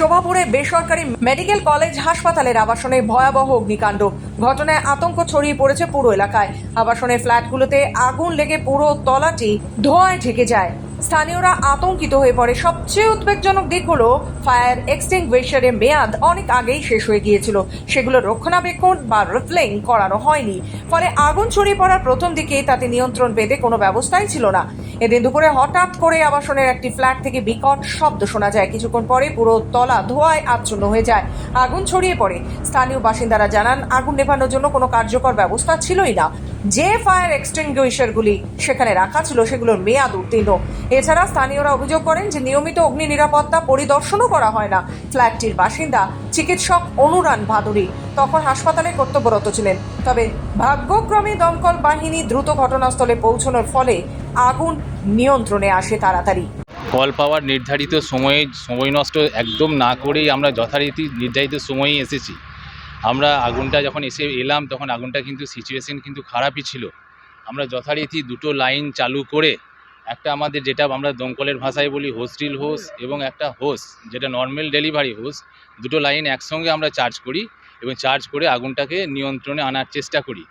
শোভাপুরে বেসরকারি medical college হাসপাতালের আবাসনে ভয়াবহ অগ্নিকাণ্ড। ঘটনায় আতঙ্ক ছড়িয়ে পড়েছে পুরো এলাকায়। আবাসনের ফ্ল্যাটগুলোতে আগুন লেগে পুরো তলাটি ধোঁয়ায় ঢেকে যায়। স্থানীয়রা আতঙ্কিত হয়ে পড়ে। সবচেয়ে উদ্বেগজনক দিক হলো, ফায়ার এক্সটিংগুইশারের মেয়াদ অনেক আগেই শেষ হয়ে গিয়েছিল। সেগুলো রক্ষণাবেক্ষণ বা রিফ্লিং করানো হয়নি। ফলে আগুন ছড়িয়ে পড়ার প্রথম দিকেই তাতে নিয়ন্ত্রণ পেতে কোনো ব্যবস্থাই ছিল না। এদিন দুপুরে হঠাৎ করে আবাসনের একটি ফ্ল্যাট থেকে বিকট শব্দ শোনা যায়। কিছুক্ষণ পরে পুরো তলা ধোঁয়ায় আচ্ছন্ন হয়ে যায়। আগুন ছড়িয়ে পড়ে। স্থানীয় বাসিন্দারা জানান, আগুন নেভানোর জন্য কোনো কার্যকর ব্যবস্থা ছিলই না। যে ফায়ার এক্সটিংগুইশারগুলি সেখানে রাখা ছিল সেগুলোর মেয়াদ উত্তীর্ণ। এছাড়া স্থানীয়রা অভিযোগ করেন যে নিয়মিত অগ্নি নিরাপত্তা পরিদর্শনও করা হয় না। ফ্ল্যাটটির বাসিন্দা চিকিৎসক অনুরান ভাদুরী তখন হাসপাতালে কর্তব্যরত ছিলেন। তবে ভাগ্যক্রমে দমকল বাহিনী দ্রুত ঘটনাস্থলে পৌঁছানোর ফলে আগুন নিয়ন্ত্রণে আসে তাড়াতাড়ি। কল পাওয়ার নির্ধারিত সময়ে সময় নষ্ট একদম না করেই আমরা যথারীতি নির্ধারিত সময়েই এসেছি। আমরা আগুনটা যখন এসে এলাম, তখন আগুনটা কিন্তু সিচুয়েশন কিন্তু খারাপই ছিল। আমরা যথারীতি দুটো লাইন চালু করে একটা আমাদের যেটা আমরা দমকলের ভাষায় বলি হোস্টিল হোস এবং একটা হোস, যেটা নর্মাল ডেলিভারি হোস, দুটো লাইন একসঙ্গে আমরা চার্জ করি এবং চার্জ করে আগুনটাকে নিয়ন্ত্রণে আনার চেষ্টা করি।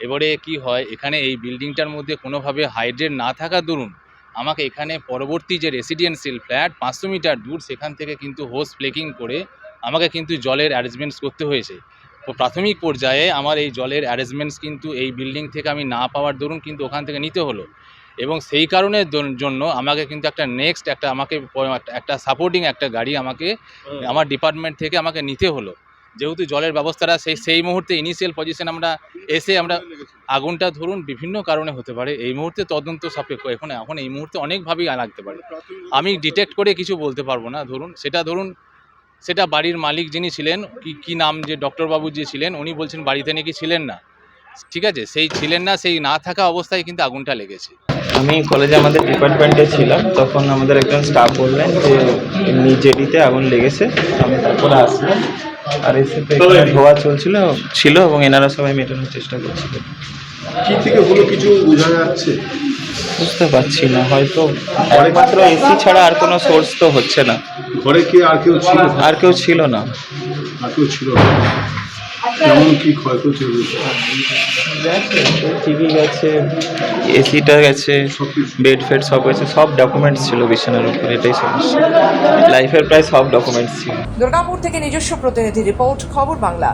এবারে কি হয়, এখানে এই বিল্ডিংটার মধ্যে কোনোভাবে হাইড্রেট না থাকার দরুন, আমাকে এখানে পরবর্তী যে রেসিডেন্সিয়াল ফ্ল্যাট পাঁচশো মিটার দূর, সেখান থেকে কিন্তু হোস প্লেকিং করে আমাকে কিন্তু জলের অ্যারেঞ্জমেন্টস করতে হয়েছে। প্রাথমিক পর্যায়ে আমার এই জলের অ্যারেঞ্জমেন্টস কিন্তু এই বিল্ডিং থেকে আমি না পাওয়ার দরুন কিন্তু ওখান থেকে নিতে হলো। এবং সেই কারণের জন্য আমাকে কিন্তু একটা নেক্সট একটা আমাকে একটা- সাপোর্টিং একটা গাড়ি আমাকে আমার ডিপার্টমেন্ট থেকে আমাকে নিতে হলো। যেহেতু জলের ব্যবস্থাটা সেই সেই মুহূর্তে ইনিশিয়াল পজিশন আমরা এসে আমরা আগুনটা ধরুন বিভিন্ন কারণে হতে পারে এই মুহূর্তে তদন্ত সাপেক্ষ। এখন এখন এই মুহূর্তে অনেকভাবেই লাগতে পারে। আমি ডিটেক্ট করে কিছু বলতে পারব না ধরুন সেটা ধরুন সেটা বাড়ির মালিক যিনি ছিলেন কি কি নাম যে ডক্টরবাবু যে ছিলেন উনি বলছেন বাড়িতে নাকি ছিলেন না। ঠিক আছে সেই ছিলেন না সেই না থাকা অবস্থায় কিন্তু আগুনটা লেগেছে। আমি কলেজে আমাদের ডিপার্টমেন্টে ছিলাম তখন আমাদের একজন স্টাফ বললেন যে এমনি জেডিতে আগুন লেগেছে। আমি তারপরে আসলাম আর এসে তো ধোয়া চলছিল ছিল এবং এনারা সবাই মেটানোর চেষ্টা করছিল। কি থেকে হলো কিছু বোঝা যাচ্ছে? বুঝতে পারছি না হয়তো একমাত্র এসি ছাড়া আর কোনো সোর্স তো হচ্ছে না। ঘরে কি আর কেউ ছিল? আর কেউ ছিল না। আর কেউ ছিল না। কেমন কি ক্ষয়ক্ষতি হয়েছে? টিভি গেছে এসিটা গেছে বেড ফেড সব গেছে সব ডকুমেন্টস ছিল বিছানার উপর এটাই সমস্যা লাইফের প্রায় সব ডকুমেন্টস ছিল। দুর্গাপুর থেকে নিজস্ব প্রতিনিধি রিপোর্ট খবর বাংলা।